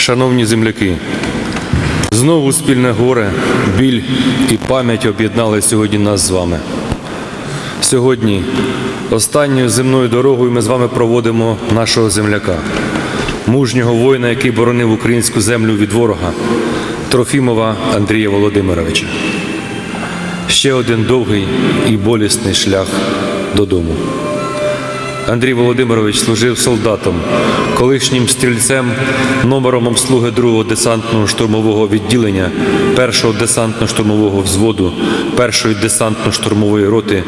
Шановні земляки, знову спільне горе, біль і пам'ять об'єднали сьогодні нас з вами. Сьогодні останньою земною дорогою ми з вами проводимо нашого земляка, мужнього воїна, який боронив українську землю від ворога, Трофімова Андрія Володимировича. Ще один довгий і болісний шлях додому. Андрій Володимирович служив солдатом, колишнім стрільцем, номером обслуги 2-го десантного штурмового відділення, 1-го десантно-штурмового взводу, 1-ї десантно-штурмової роти,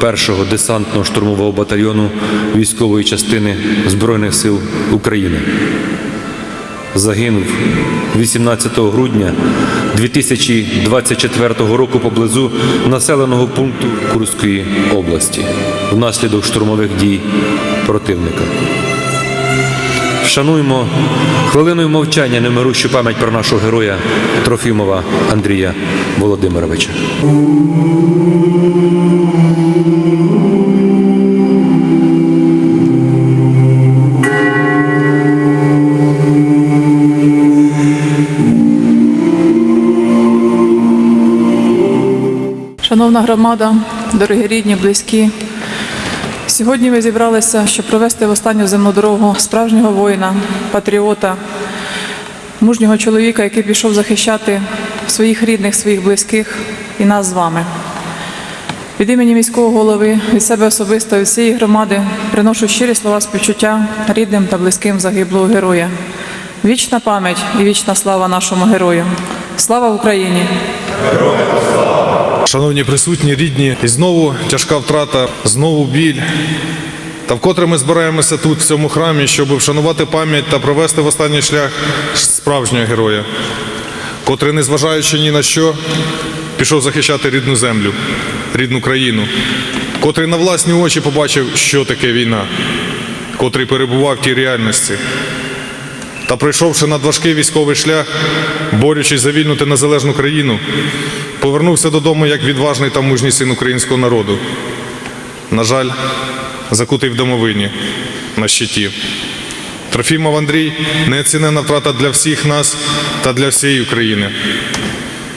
1-го десантно штурмового батальйону військової частини Збройних сил України. Загинув 18 грудня 2024 року поблизу населеного пункту Курської області внаслідок штурмових дій противника. Вшануємо хвилиною мовчання немирущу пам'ять про нашого героя Трофімова Андрія Володимировича. Шановна громада, дорогі рідні, близькі. Сьогодні ми зібралися, щоб провести в останню земну дорогу справжнього воїна, патріота, мужнього чоловіка, який пішов захищати своїх рідних, своїх близьких і нас з вами. Від імені міського голови, від себе особисто, від всієї громади приношу щирі слова співчуття рідним та близьким загиблого героя. Вічна пам'ять і вічна слава нашому герою. Слава Україні! Шановні присутні, рідні, і знову тяжка втрата, знову біль. Та вкотре ми збираємося тут, в цьому храмі, щоб вшанувати пам'ять та провести в останній шлях справжнього героя, котрий, незважаючи ні на що, пішов захищати рідну землю, рідну країну, котрий на власні очі побачив, що таке війна, котрий перебував в тій реальності. Та пройшовши надважкий військовий шлях, борючись за вільну та незалежну країну, повернувся додому як відважний та мужній син українського народу. На жаль, закутий в домовині на щиті. Трофімов Андрій неоцінена втрата для всіх нас та для всієї України.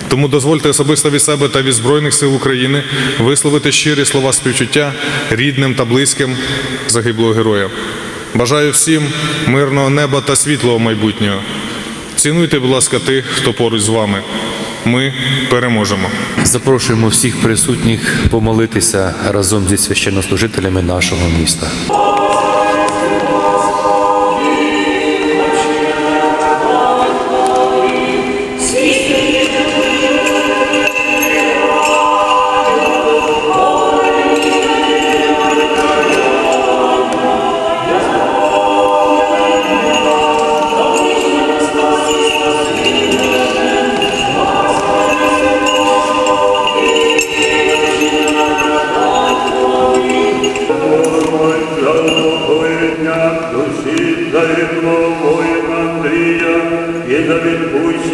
Тому дозвольте особисто від себе та від Збройних сил України висловити щирі слова співчуття рідним та близьким загиблого героя. Бажаю всім мирного неба та світлого майбутнього. Цінуйте, будь ласка, тих, хто поруч з вами. Ми переможемо. Запрошуємо всіх присутніх помолитися разом зі священнослужителями нашого міста.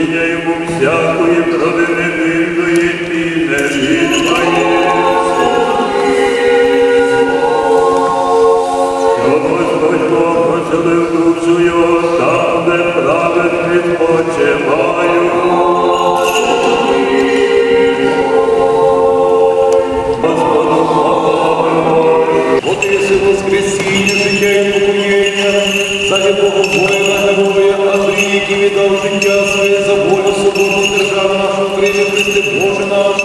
Йому всякої провини вільної і невідної. Щоб Господь Бог поселив душу його там, де праведник відпочиваю. Господу От єси воскресіння, життя і покоєння, воїна героя, Андрій, який віддав життя своє за волю свободу держави нашої України, Христи Боже наш,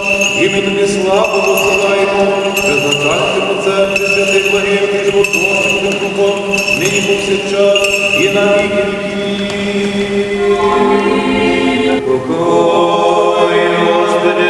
і ми тобі славу посилаємо, безначальним по церкві, святих благим і животворчим духом, нині повсякчас і на віки віки. Покой, Господи,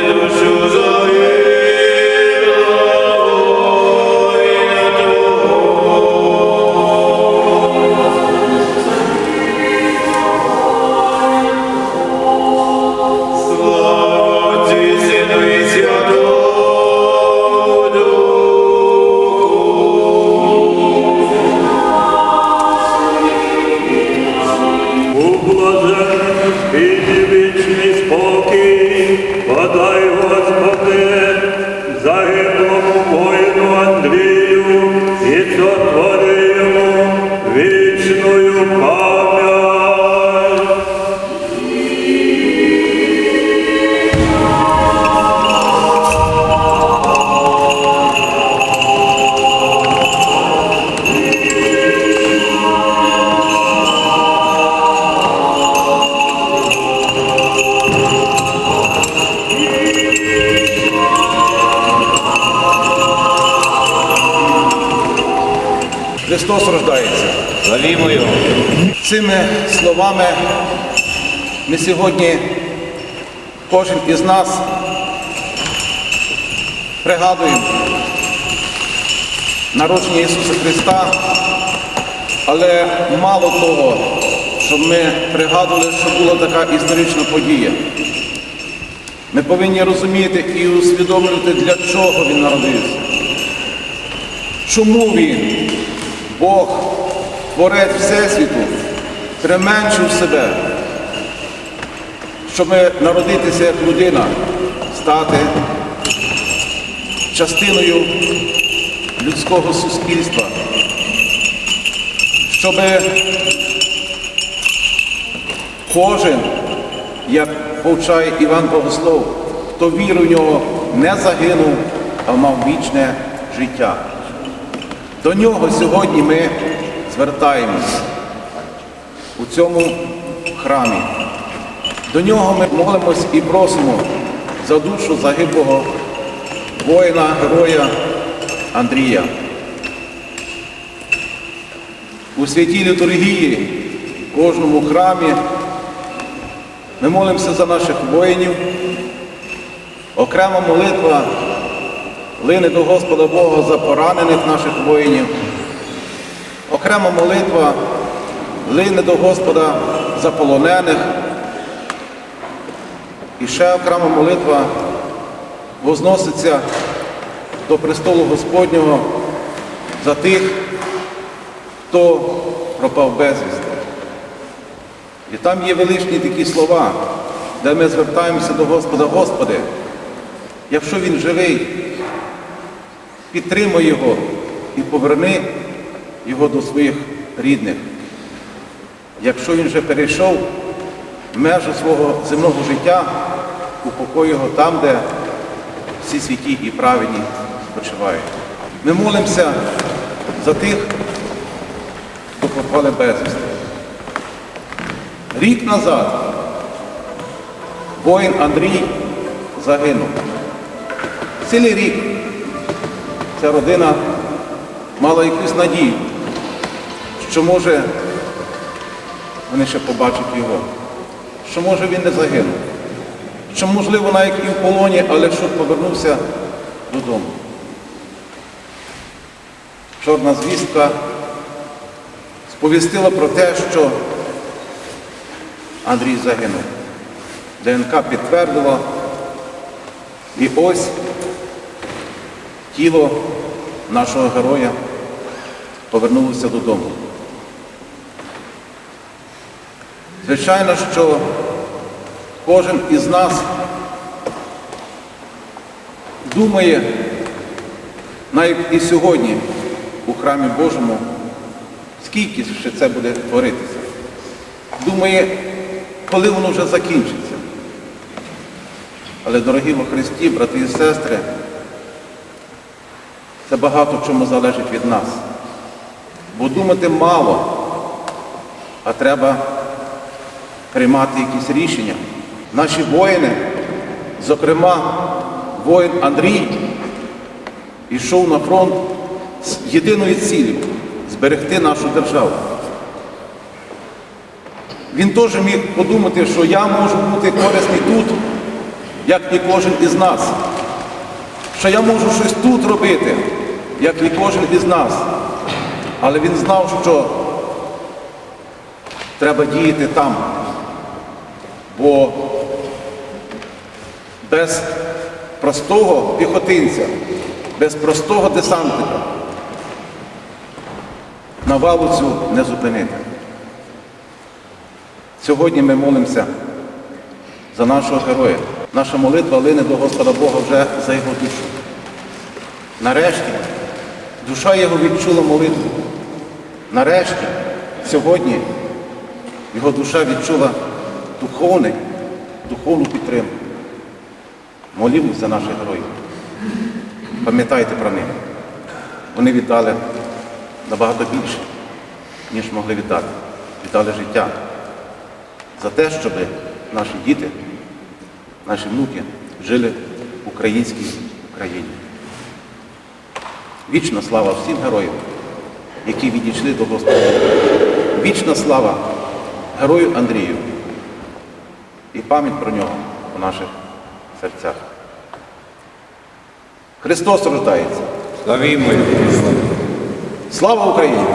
Цими словами ми сьогодні, кожен із нас, пригадуємо народження Ісуса Христа, але мало того, щоб ми пригадували, що була така історична подія. Ми повинні розуміти і усвідомлювати, для чого Він народився. Чому Він, Бог, Творець Всесвіту, применшив себе, щоб народитися як людина, стати частиною людського суспільства, щоб кожен, як повчає Іван Богослов, хто віру в нього не загинув, а мав вічне життя. До нього сьогодні ми звертаємось у цьому храмі. До нього ми молимось і просимо за душу загиблого воїна, героя Андрія. У святій літургії, в кожному храмі ми молимося за наших воїнів. Окрема молитва лине до Господа Бога за поранених наших воїнів. Окрема молитва лине до Господа за полонених. І ще окрема молитва возноситься до престолу Господнього за тих, хто пропав безвісти. І там є величні такі слова, де ми звертаємося до Господа, Господи, якщо Він живий, підтримай його і поверни його до своїх рідних. Якщо він вже перейшов межу свого земного життя, упокой його там, де всі святі і праведні спочивають. Ми молимося за тих, хто пропали безвісти. Рік назад воїн Андрій загинув. Цілий рік ця родина мала якусь надію, що може вони ще побачать його, що може він не загинув, що можливо навіть і в полоні, але щоб повернувся додому. Чорна звістка сповістила про те, що Андрій загинув. ДНК підтвердила, і ось тіло нашого героя повернулося додому. Звичайно, що кожен із нас думає, навіть і сьогодні у храмі Божому, скільки ще це буде творитися. Думає, коли воно вже закінчиться. Але, дорогі во Христі, брати і сестри, це багато чому залежить від нас. Бо думати мало, а треба приймати якісь рішення. Наші воїни, зокрема, воїн Андрій, йшов на фронт з єдиною цілею зберегти нашу державу. Він теж міг подумати, що я можу бути корисний тут, як і кожен із нас. Що я можу щось тут робити, як і кожен із нас. Але він знав, що треба діяти там. Бо без простого піхотинця, без простого десантника навалу цю не зупинити. Сьогодні ми молимося за нашого героя. Наша молитва лине до Господа Бога вже за його душу. Нарешті душа його відчула молитву. Нарешті, сьогодні, його душа відчула духовний, духовну підтримку. Молімось за наших героїв. Пам'ятайте про них. Вони віддали набагато більше, ніж могли віддати. Віддали життя за те, щоб наші діти, наші внуки жили в українській Україні. Вічна слава всім героям, які відійшли до Господа. Вічна слава герою Андрію і пам'ять про нього у наших серцях. Христос рождається. Славімо! Слава Україні!